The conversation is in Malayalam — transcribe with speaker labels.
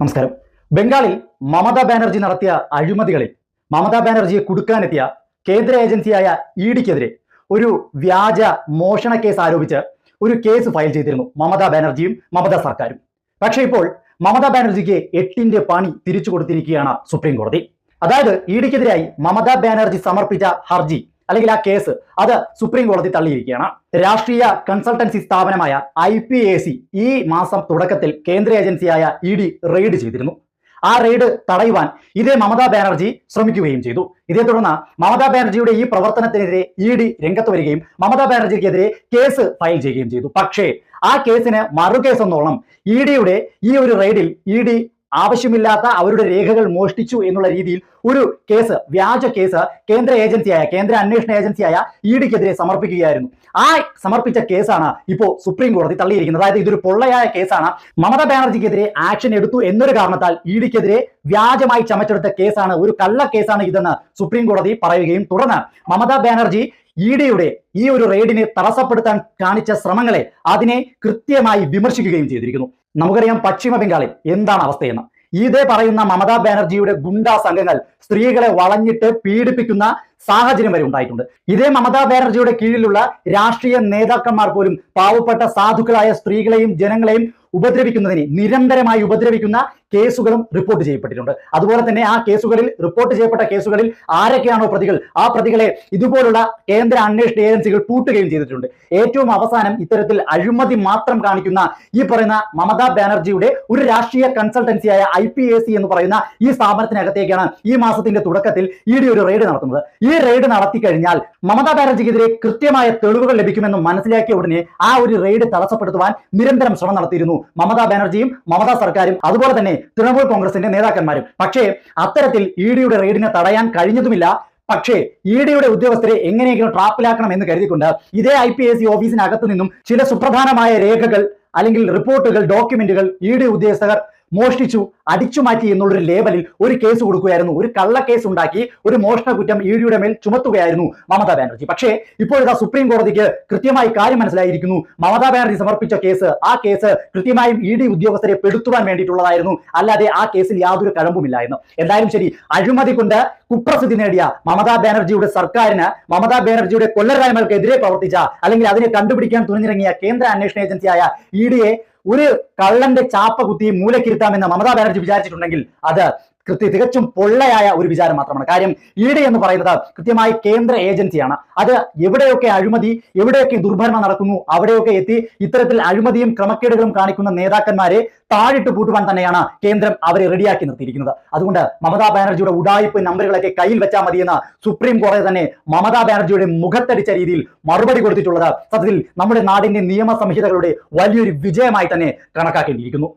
Speaker 1: നമസ്കാരം. ബംഗാളിൽ മമതാ ബാനർജി നടത്തിയ അഴിമതികളിൽ മമതാ ബാനർജിയെ കുടുക്കാനെത്തിയ കേന്ദ്ര ഏജൻസിയായ ഇ ഡിക്കെതിരെ ഒരു വ്യാജ മോഷണ കേസ് ആരോപിച്ച് ഒരു കേസ് ഫയൽ ചെയ്തിരുന്നു മമതാ ബാനർജിയും മമതാ സർക്കാരും. പക്ഷേ ഇപ്പോൾ മമതാ ബാനർജിക്ക് എട്ടിന്റെ പണി തിരിച്ചു കൊടുത്തിരിക്കുകയാണ് സുപ്രീം കോടതി. അതായത് ഇ ഡിക്കെതിരായി മമതാ ബാനർജി സമർപ്പിച്ച ഹർജി അല്ലെങ്കിൽ ആ കേസ് അത് സുപ്രീം കോടതി തള്ളിയിരിക്കുകയാണ്. രാഷ്ട്രീയ കൺസൾട്ടൻസി സ്ഥാപനമായ ഐ ഈ മാസം തുടക്കത്തിൽ കേന്ദ്ര ഏജൻസിയായ ഇ റെയ്ഡ് ചെയ്തിരുന്നു. ആ റെയ്ഡ് തടയുവാൻ ഇതേ മമതാ ബാനർജി ശ്രമിക്കുകയും ചെയ്തു. ഇതേ തുടർന്ന് മമതാ ബാനർജിയുടെ ഈ പ്രവർത്തനത്തിനെതിരെ ഇ ഡി രംഗത്ത് വരികയും മമതാ ബാനർജിക്കെതിരെ കേസ് ഫയൽ ചെയ്യുകയും ചെയ്തു. പക്ഷേ ആ കേസിന് മറുകേസെന്നോളം ഇ ഡിയുടെ ഈ ഒരു റെയ്ഡിൽ ഇ ഡി ആവശ്യമില്ലാത്ത അവരുടെ രേഖകൾ മോഷ്ടിച്ചു എന്നുള്ള രീതിയിൽ ഒരു കേസ് വ്യാജ കേസ് കേന്ദ്ര ഏജൻസിയായ കേന്ദ്ര അന്വേഷണ ഏജൻസിയായ ഇ ഡിക്കെതിരെ സമർപ്പിക്കുകയായിരുന്നു. ആ സമർപ്പിച്ച കേസാണ് ഇപ്പോൾ സുപ്രീം കോടതി തള്ളിയിരിക്കുന്നത്. അതായത് ഇതൊരു പൊള്ളയായ കേസാണ്. മമതാ ബാനർജിക്കെതിരെ ആക്ഷൻ എടുത്തു എന്നൊരു കാരണത്താൽ ഇ ഡിക്കെതിരെ വ്യാജമായി ചമച്ചെടുത്ത കേസാണ്. ഒരു കള്ള കേസാണ് ഇതെന്ന് സുപ്രീം കോടതി പറയുകയും തുടർന്ന് മമതാ ബാനർജി ഇ ഡിയുടെ ഈ ഒരു റെയ്ഡിനെ തടസ്സപ്പെടുത്താൻ കാണിച്ച ശ്രമങ്ങളെ അതിനെ കൃത്യമായി വിമർശിക്കുകയും ചെയ്തിരിക്കുന്നു. നമുക്കറിയാം പശ്ചിമ ബംഗാളിൽ എന്താണ് അവസ്ഥയെന്ന്. ഇതേ പറയുന്ന മമതാ ബാനർജിയുടെ ഗുണ്ടാ സംഘങ്ങൾ സ്ത്രീകളെ വളഞ്ഞിട്ട് പീഡിപ്പിക്കുന്ന സാഹചര്യം വരെ ഉണ്ടായിട്ടുണ്ട്. ഇതേ മമതാ ബാനർജിയുടെ കീഴിലുള്ള രാഷ്ട്രീയ നേതാക്കന്മാർ പോലും പാവപ്പെട്ട സാധുക്കളായ സ്ത്രീകളെയും ജനങ്ങളെയും ഉപദ്രവിക്കുന്നതിന് നിരന്തരമായി ഉപദ്രവിക്കുന്ന കേസുകളും റിപ്പോർട്ട് ചെയ്യപ്പെട്ടിട്ടുണ്ട്. അതുപോലെ തന്നെ ആ കേസുകളിൽ റിപ്പോർട്ട് ചെയ്യപ്പെട്ട കേസുകളിൽ ആരൊക്കെയാണോ പ്രതികൾ? ആ പ്രതികളെ ഇതുപോലുള്ള കേന്ദ്ര അന്വേഷണ ഏജൻസികൾ പൂട്ടുകയും ചെയ്തിട്ടുണ്ട്. ഏറ്റവും അവസാനം ഇത്തരത്തിൽ അഴിമതി മാത്രം കാണിക്കുന്ന ഈ പറയുന്ന മമതാ ബാനർജിയുടെ ഒരു രാഷ്ട്രീയ കൺസൾട്ടൻസിയായ ഐ പി സി എന്ന് പറയുന്ന ഈ സ്ഥാപനത്തിനകത്തേക്കാണ് ഈ മാസത്തിന്റെ തുടക്കത്തിൽ ഇ ഡി ഒരു റെയ്ഡ് നടത്തുന്നത്. ഈ റെയ്ഡ് നടത്തി കഴിഞ്ഞാൽ മമതാ ബാനർജിക്കെതിരെ കൃത്യമായ തെളിവുകൾ ലഭിക്കുമെന്ന് മനസ്സിലാക്കിയ ഉടനെ ആ ഒരു റെയ്ഡ് തടസ്സപ്പെടുത്തുവാൻ നിരന്തരം ശ്രമം നടത്തിയിരുന്നു മമതാ ബാനർജിയും മമതാ സർക്കാരും. അതുപോലെ തന്നെ തൃണമൂൽ കോൺഗ്രസിന്റെ നേതാക്കന്മാരും. പക്ഷേ അത്തരത്തിൽ ഇ ഡിയുടെ റെയ്ഡിനെ തടയാൻ കഴിഞ്ഞതുമില്ല. പക്ഷേ ഇ ഡിയുടെ ഉദ്യോഗസ്ഥരെ എങ്ങനെയെങ്കിലും ട്രാപ്പിലാക്കണം എന്ന് കരുതിക്കൊണ്ട് ഇതേ ഐ പി എസ് സി ഓഫീസിനകത്തു നിന്നും ചില സുപ്രധാനമായ രേഖകൾ അല്ലെങ്കിൽ റിപ്പോർട്ടുകൾ ഡോക്യുമെന്റുകൾ ഇ ഡി ഉദ്യോഗസ്ഥർ മോഷ്ടിച്ചു അടിച്ചു മാറ്റി എന്നുള്ളൊരു ലേബലിൽ ഒരു കേസ് കൊടുക്കുകയായിരുന്നു. ഒരു കള്ള കേസ് ഉണ്ടാക്കി ഒരു മോഷണ കുറ്റം ഇ ഡിയുടെ മേൽ ചുമത്തുകയായിരുന്നു മമതാ ബാനർജി. പക്ഷേ ഇപ്പോഴത്തെ സുപ്രീം കോടതിക്ക് കൃത്യമായി കാര്യം മനസ്സിലായിരിക്കുന്നു. മമതാ ബാനർജി സമർപ്പിച്ച കേസ് ആ കേസ് കൃത്യമായും ഇ ഡി ഉദ്യോഗസ്ഥരെ പെടുത്തുവാൻ വേണ്ടിയിട്ടുള്ളതായിരുന്നു. അല്ലാതെ ആ കേസിൽ യാതൊരു കഴമ്പുമില്ല എന്ന് എന്തായാലും ശരി അഴിമതി കൊണ്ട് കുപ്രസിദ്ധി നേടിയ മമതാ ബാനർജിയുടെ സർക്കാരിന് മമതാ ബാനർജിയുടെ കൊല്ലരായ്മകൾക്കെതിരെ പ്രവർത്തിച്ച അല്ലെങ്കിൽ അതിനെ കണ്ടുപിടിക്കാൻ തുണിഞ്ഞിറങ്ങിയ കേന്ദ്ര അന്വേഷണ ഏജൻസിയായ ഇ ഡിയെ ഒരു കള്ളന്റെ ചാപ്പ കുത്തി മൂലക്കിരുത്താമെന്ന് മമതാ ബാനർജി വിചാരിച്ചിട്ടുണ്ടെങ്കിൽ അത് കൃത്യ തികച്ചും പൊള്ളയായ ഒരു വിചാരം മാത്രമാണ്. കാര്യം ഇ ഡി എന്ന് പറയുന്നത് കൃത്യമായി കേന്ദ്ര ഏജൻസിയാണ്. അത് എവിടെയൊക്കെ അഴിമതി എവിടെയൊക്കെ ദുർഭരണം നടക്കുന്നു അവിടെയൊക്കെ എത്തി ഇത്തരത്തിൽ അഴിമതിയും ക്രമക്കേടുകളും കാണിക്കുന്ന നേതാക്കന്മാരെ താഴിട്ട് പൂട്ടുവാൻ തന്നെയാണ് കേന്ദ്രം അവരെ റെഡിയാക്കി നിർത്തിയിരിക്കുന്നത്. അതുകൊണ്ട് മമതാ ബാനർജിയുടെ ഉടായ്പ് നമ്പറുകളൊക്കെ കയ്യിൽ വെച്ചാൽ മതിയെന്ന് സുപ്രീം കോടതി തന്നെ മമതാ ബാനർജിയുടെ മുഖത്തടിച്ച രീതിയിൽ മറുപടി കൊടുത്തിട്ടുള്ളത് സത്യത്തിൽ നമ്മുടെ നാടിന്റെ നിയമ സംഹിതകളുടെ വലിയൊരു വിജയമായി തന്നെ കണക്കാക്കേണ്ടിയിരിക്കുന്നു.